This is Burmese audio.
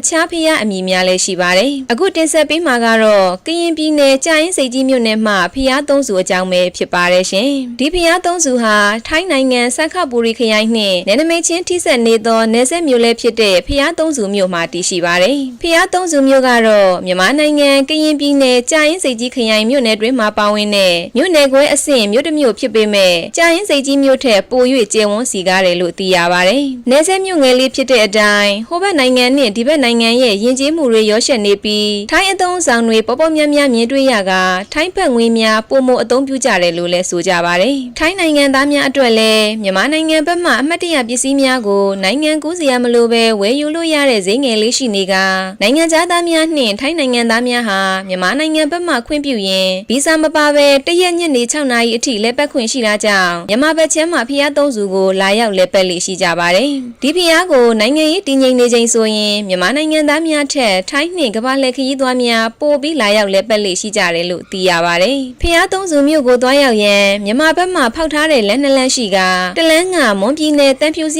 အခြားဖျားအမည်များလည်းရှိပါတယ်။အခုတင်ဆက်ပေးမှာကတော့ကရင်ပြည်နယ်ကြာရင်စိတ်ကြီးမြို့နယ်မှာဖျားသုံးစုအကြောင်းပဲဖြစ်ပါတယ်ရှင်။ဒီဖျားသုံးစုဟာထိုင်းနိုင်ငံစက္ခပူရီခရိုင်နှင့်နယ်နိမိတ်ချင်းထိစပ်နေသောနယ်စပ်မြို့လည်းဖြစ်တဲ့ဖျားသုံးစုမြို့မှာတည်ရှိပါတယ်။ဖျားသုံးစုမြို့ကတော့မြန်မာနိုင်ငံကရင်ပြည်နယ်ကြာရင်စိတ်ကြီးခရိုင်မြို့နယ်တွင်မှာပါဝင်တဲ့မြို့နယ်ခွဲအဆင့်မြို့တစ်မြို့ဖြစ်ပေမဲ့ကြာရင်စိတ်ကြီးမြို့ထက်ပို၍ကျယ်ဝန်းစီကားတယ်လို့သိရပါတယ်။နယ်စပ်မြို့ငယ်လေးဖြစ်တဲ့အတိုင်းဟိုဘက်နိုင်ငံနဲ့ဒီဘက်နိုင်ငံရဲ့ယဉ်ကျေးမှုတွေရောရှက်နေပြီးထိုင်းအသုံးဆောင်တွေပေါ်ပေါ်များများမြင်တွေ့ရကထိုင်းဘက်ငွေများပုံမအသုံးပြုကြတယ်လို့လည်းဆိုကြပါတယ်။ထိုင်းနိုင်ငံသားများအတွက်လည်းမြန်မာနိုင်ငံဘက်မှအမှတ်တရပစ္စည်းများကိုနိုင်ငံကူးစရာမလိုပဲဝယ်ယူလို့ရတဲ့ဈေးငယ်လေးရှိနေကနိုင်ငံသားသားများနှင့်ထိုင်းနိုင်ငံသားများဟာမြန်မာနိုင်ငံဘက်မှခွင့်ပြုရင်ဗီဇာမပါဘဲတရက်ညနေ6နာရီအထိလက်ပတ်ခွင့်ရှိတာကြောင့်မြန်မာဘက်ချမ်းမှာဖျားသုံးစုကိုလာရောက်လက်ပတ်လေးရှိကြပါတယ်။ဒီဖျားကိုနိုင်ငံရေးတည်ငြိမ်နေချိန်ဆိုရင်မြန်မာနိုင်ငံသားများထက်ထိုင်းနှင့်ကမ္ဘာလက်ခရီးသွားများပိုပြီးလာရောက်လက်ပတ်လေးရှိကြတယ်လို့သိရပါတယ်။ဖျားသုံးစုမြို့ကိုသွားရောက်ရန်မြန်မာဘက်မှဖောက်ထားတဲ့လက်နှစ်လမ်းရှိကတလန်းကမွန်ပြည်နယ်တန်ဖြူစရက်